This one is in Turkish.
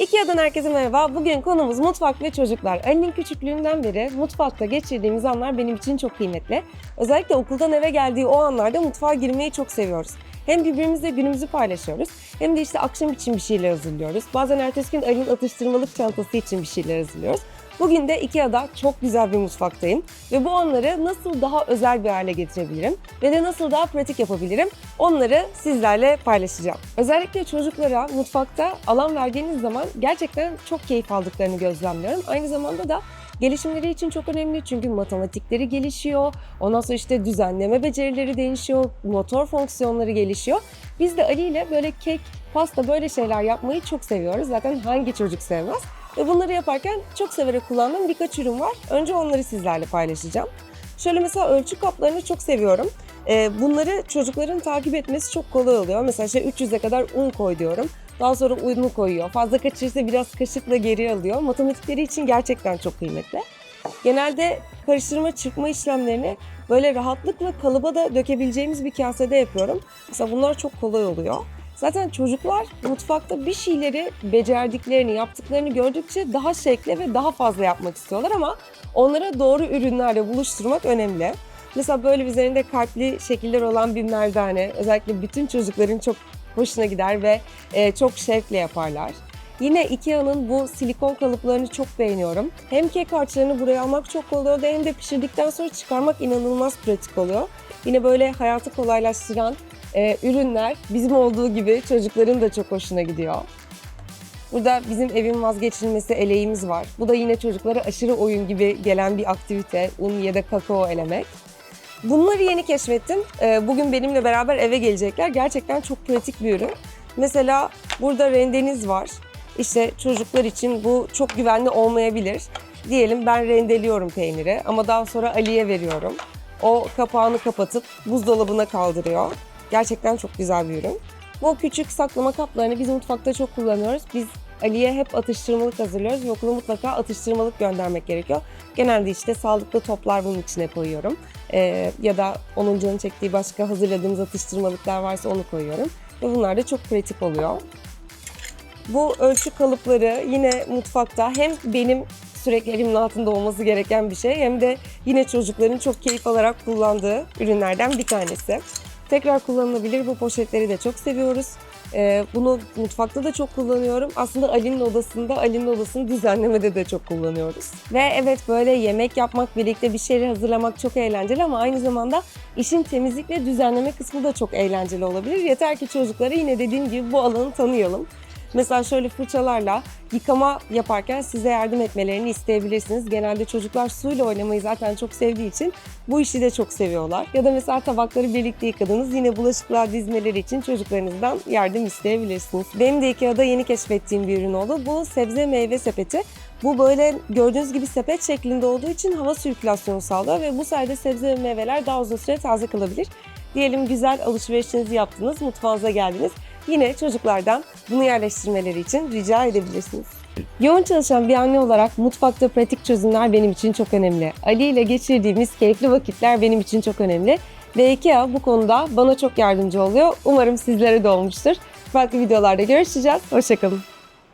Ikea'dan herkese merhaba. Bugün konumuz mutfak ve çocuklar. Ali'nin küçüklüğünden beri mutfakta geçirdiğimiz anlar benim için çok kıymetli. Özellikle okuldan eve geldiği o anlarda mutfağa girmeyi çok seviyoruz. Hem birbirimizle günümüzü paylaşıyoruz hem de işte akşam için bir şeyler hazırlıyoruz. Bazen ertesi gün Ali'nin atıştırmalık çantası için bir şeyler hazırlıyoruz. Bugün de Ikea'da çok güzel bir mutfaktayım ve bu anları nasıl daha özel bir hale getirebilirim ve de nasıl daha pratik yapabilirim onları sizlerle paylaşacağım. Özellikle çocuklara mutfakta alan verdiğiniz zaman gerçekten çok keyif aldıklarını gözlemliyorum. Aynı zamanda da gelişimleri için çok önemli çünkü matematikleri gelişiyor, ondan sonra işte düzenleme becerileri değişiyor, motor fonksiyonları gelişiyor. Biz de Ali ile böyle kek, pasta böyle şeyler yapmayı çok seviyoruz. Zaten hangi çocuk sevmez? Ve bunları yaparken çok severek kullandığım birkaç ürün var. Önce onları sizlerle paylaşacağım. Şöyle mesela ölçü kaplarını çok seviyorum. Ee, bunları çocukların takip etmesi çok kolay oluyor. Mesela işte 300'e kadar un koy diyorum. Daha sonra unu koyuyor. Fazla kaçırırsa biraz kaşıkla geri alıyor. Matematikleri için gerçekten çok kıymetli. Genelde karıştırma çırpma işlemlerini böyle rahatlıkla kalıba da dökebileceğimiz bir kasede yapıyorum. Mesela bunlar çok kolay oluyor. Zaten çocuklar mutfakta bir şeyleri becerdiklerini, yaptıklarını gördükçe daha şekle ve daha fazla yapmak istiyorlar ama onlara doğru ürünlerle buluşturmak önemli. Mesela böyle üzerinde kalpli şekiller olan bir merdane özellikle bütün çocukların çok hoşuna gider ve e, çok şevkle yaparlar. Yine Ikea'nın bu silikon kalıplarını çok beğeniyorum. Hem kek harçlarını buraya almak çok kolay oluyor hem de pişirdikten sonra çıkarmak inanılmaz pratik oluyor. Yine böyle hayatı kolaylaştıran e, ürünler bizim olduğu gibi çocukların da çok hoşuna gidiyor. Burada bizim evin vazgeçilmesi eleğimiz var. Bu da yine çocuklara aşırı oyun gibi gelen bir aktivite. Un ya da kakao elemek. Bunları yeni keşfettim. Ee, Bugün benimle beraber eve gelecekler. Gerçekten çok pratik bir ürün. Mesela burada rendeniz var. İşte çocuklar için bu çok güvenli olmayabilir. Diyelim ben rendeliyorum peyniri ama daha sonra Ali'ye veriyorum. O kapağını kapatıp buzdolabına kaldırıyor. Gerçekten çok güzel bir ürün. Bu küçük saklama kaplarını biz mutfakta çok kullanıyoruz. Biz Ali'ye hep atıştırmalık hazırlıyoruz ve okula mutlaka atıştırmalık göndermek gerekiyor. Genelde işte sağlıklı toplar bunun içine koyuyorum. Ee, ya da onun canı çektiği başka hazırladığımız atıştırmalıklar varsa onu koyuyorum. Ve bunlar da çok pratik oluyor. Bu ölçü kalıpları yine mutfakta hem benim sürekli elimin altında olması gereken bir şey hem de yine çocukların çok keyif alarak kullandığı ürünlerden bir tanesi. Tekrar kullanılabilir bu poşetleri de çok seviyoruz. Ee, bunu mutfakta da çok kullanıyorum. Aslında Ali'nin odasında, Ali'nin odasını düzenlemede de çok kullanıyoruz. Ve evet böyle yemek yapmak, birlikte bir şeyler hazırlamak çok eğlenceli ama aynı zamanda işin temizlik ve düzenleme kısmı da çok eğlenceli olabilir. Yeter ki çocuklara yine dediğim gibi bu alanı tanıyalım. Mesela şöyle fırçalarla yıkama yaparken size yardım etmelerini isteyebilirsiniz. Genelde çocuklar suyla oynamayı zaten çok sevdiği için bu işi de çok seviyorlar. Ya da mesela tabakları birlikte yıkadınız yine bulaşıklar dizmeleri için çocuklarınızdan yardım isteyebilirsiniz. Benim de Ikea'da yeni keşfettiğim bir ürün oldu. Bu sebze meyve sepeti. Bu böyle gördüğünüz gibi sepet şeklinde olduğu için hava sirkülasyonu sağlıyor ve bu sayede sebze ve meyveler daha uzun süre taze kalabilir. Diyelim güzel alışverişinizi yaptınız, mutfağınıza geldiniz. Yine çocuklardan bunu yerleştirmeleri için rica edebilirsiniz. Yoğun çalışan bir anne olarak mutfakta pratik çözümler benim için çok önemli. Ali ile geçirdiğimiz keyifli vakitler benim için çok önemli. Ve IKEA bu konuda bana çok yardımcı oluyor. Umarım sizlere de olmuştur. Farklı videolarda görüşeceğiz. Hoşçakalın.